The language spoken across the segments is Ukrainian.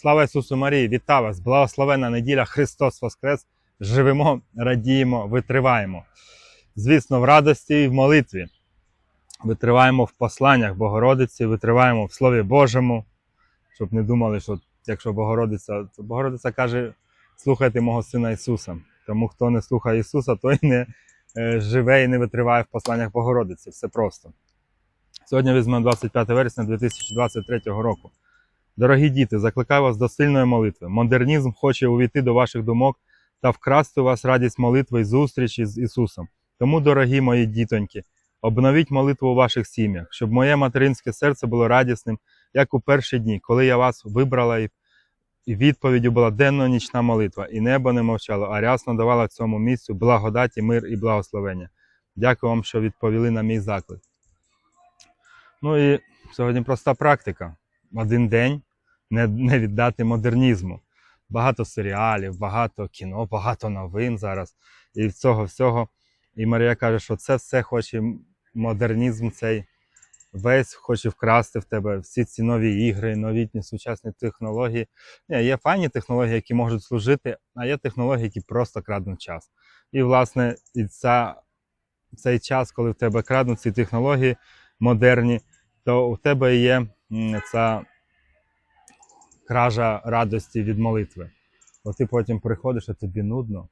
Слава Ісусу Марії! Вітаю вас! Благословенна неділя! Христос Воскрес! Живемо, радіємо, витриваємо. Звісно, в радості і в молитві. Витриваємо в посланнях Богородиці, витриваємо в Слові Божому, щоб не думали, що якщо Богородиця, то Богородиця каже, слухайте мого Сина Ісуса. Тому хто не слухає Ісуса, той не е, живе і не витриває в посланнях Богородиці. Все просто. Сьогодні візьмемо 25 вересня 2023 року. Дорогі діти, закликаю вас до сильної молитви. Модернізм хоче увійти до ваших думок та вкрасти у вас радість молитви і зустрічі з Ісусом. Тому, дорогі мої дітоньки, обновіть молитву у ваших сім'ях, щоб моє материнське серце було радісним, як у перші дні, коли я вас вибрала і відповіддю була денно-нічна молитва, і небо не мовчало, а рясно давало цьому місцю благодаті, мир і благословення. Дякую вам, що відповіли на мій заклик. Ну і сьогодні проста практика. Один день не, не віддати модернізму. Багато серіалів, багато кіно, багато новин зараз. І цього всього. І Марія каже, що це все хоче модернізм цей весь хоче вкрасти в тебе всі ці нові ігри, новітні сучасні технології. Ні, є файні технології, які можуть служити, а є технології, які просто крадуть час. І, власне, і ця, цей час, коли в тебе крадуть ці технології модерні, то у тебе є ця кража радості від молитви. Бо ти потім приходиш, а тобі нудно,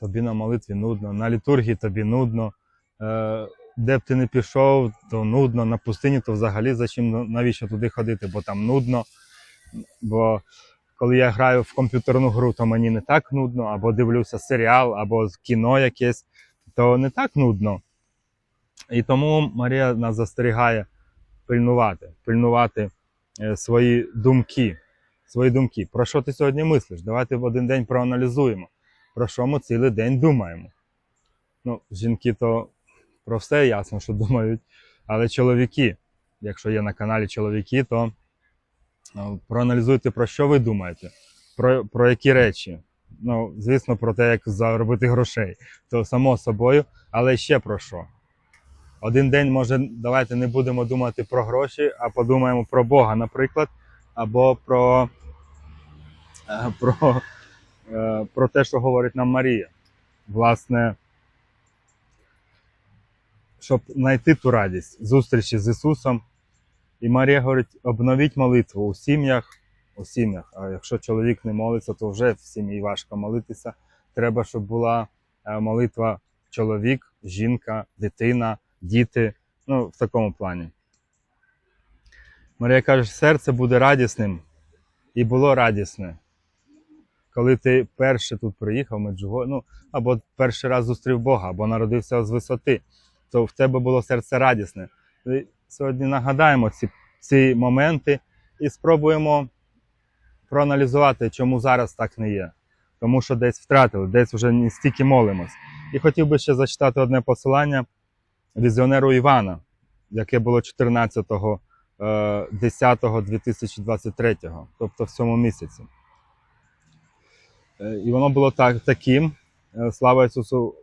тобі на молитві нудно, на літургії тобі нудно. Е, де б ти не пішов, то нудно, на пустині, то взагалі зачем навіщо туди ходити, бо там нудно. Бо коли я граю в комп'ютерну гру, то мені не так нудно, або дивлюся серіал, або кіно якесь, то не так нудно. І тому Марія нас застерігає пильнувати, пильнувати е, свої думки. Свої думки. Про що ти сьогодні мислиш? Давайте в один день проаналізуємо, про що ми цілий день думаємо. Ну, жінки то про все ясно, що думають. Але чоловіки, якщо є на каналі чоловіки, то ну, проаналізуйте, про що ви думаєте, про, про які речі. Ну, звісно, про те, як заробити грошей, то само собою, але ще про що. Один день, може, давайте не будемо думати про гроші, а подумаємо про Бога, наприклад, або про, е, про, е, про те, що говорить нам Марія. Власне, щоб знайти ту радість зустрічі з Ісусом. І Марія говорить: обновіть молитву у сім'ях, у сім'ях. А якщо чоловік не молиться, то вже в сім'ї важко молитися. Треба, щоб була е, молитва чоловік, жінка, дитина, діти. Ну, в такому плані. Марія каже, серце буде радісним і було радісне. Коли ти перше тут приїхав, Меджугор'я, ну, або перший раз зустрів Бога, або народився з висоти, то в тебе було серце радісне. І сьогодні нагадаємо ці, ці моменти і спробуємо проаналізувати, чому зараз так не є. Тому що десь втратили, десь вже не стільки молимось. І хотів би ще зачитати одне посилання візіонеру Івана, яке було 14 е, 10 2023, тобто в цьому місяці. Е, І воно було так, таким. Е, Слава Ісусу,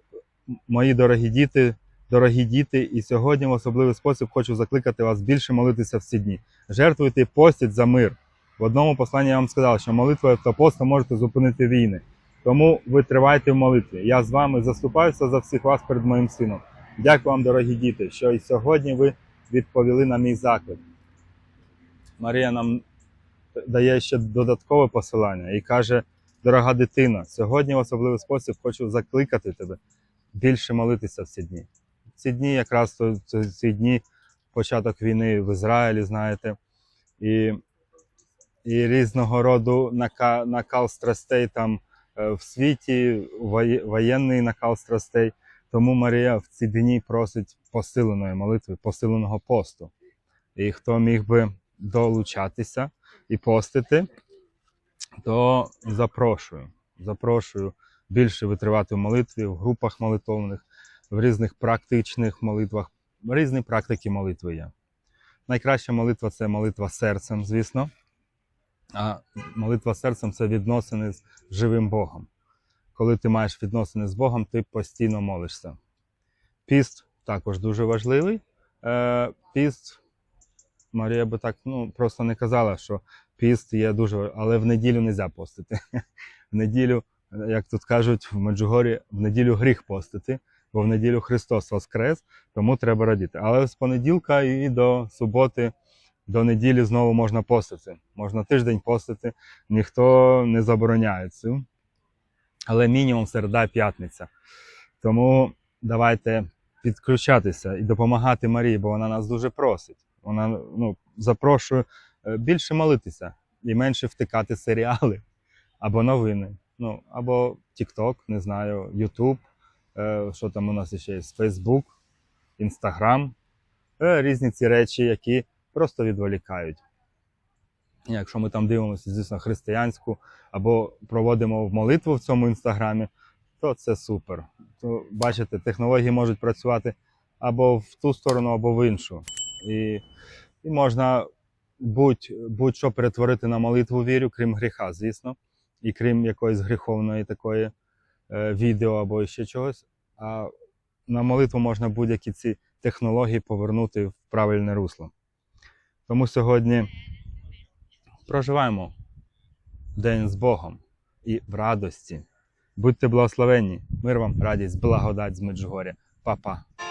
мої дорогі діти, дорогі діти, і сьогодні в особливий спосіб хочу закликати вас більше молитися в ці дні. Жертвуйте і постіть за мир. В одному посланні я вам сказав, що молитвою та постом можете зупинити війни. Тому витривайте в молитві. Я з вами заступаюся за всіх вас перед моїм сином. Дякую вам, дорогі діти, що і сьогодні ви відповіли на мій заклик. Марія нам дає ще додаткове посилання і каже: дорога дитина, сьогодні в особливий спосіб хочу закликати тебе більше молитися в ці дні. Ці дні, якраз ці дні початок війни в Ізраїлі, знаєте, і, і різного роду нака, накал страстей там е, в світі, воєнний накал страстей. Тому Марія в ці дні просить посиленої молитви, посиленого посту. І хто міг би долучатися і постити, то запрошую. Запрошую більше витривати в молитві, в групах молитовних, в різних практичних молитвах. Різні практики молитви є. Найкраща молитва це молитва серцем, звісно. А молитва серцем це відносини з живим Богом. Коли ти маєш відносини з Богом, ти постійно молишся. Піст також дуже важливий. Е, Піст, Марія би так ну, просто не казала, що піст є дуже, але в неділю не можна постити. В неділю, як тут кажуть, в Меджугорі, в неділю гріх постити, бо в неділю Христос Воскрес, тому треба радіти. Але з понеділка і до суботи, до неділі знову можна постити. Можна тиждень постити, ніхто не забороняє цю. Але мінімум середа, п'ятниця. Тому давайте підключатися і допомагати Марії, бо вона нас дуже просить. Вона ну, запрошує е, більше молитися і менше втикати серіали або новини. Ну, або TikTok, не знаю, YouTube, е, що там у нас ще є, Facebook, Instagram, е, різні ці речі, які просто відволікають. Якщо ми там дивимося, звісно, християнську або проводимо молитву в цьому інстаграмі, то це супер. То, бачите, технології можуть працювати або в ту сторону, або в іншу. І, і можна будь, будь-що перетворити на молитву вірю, крім гріха, звісно, і крім якоїсь гріховної такої е, відео або ще чогось. А на молитву можна будь-які ці технології повернути в правильне русло. Тому сьогодні проживаємо день з Богом і в радості. Будьте благословенні, мир вам, радість, благодать з Меджугоря. Па-па.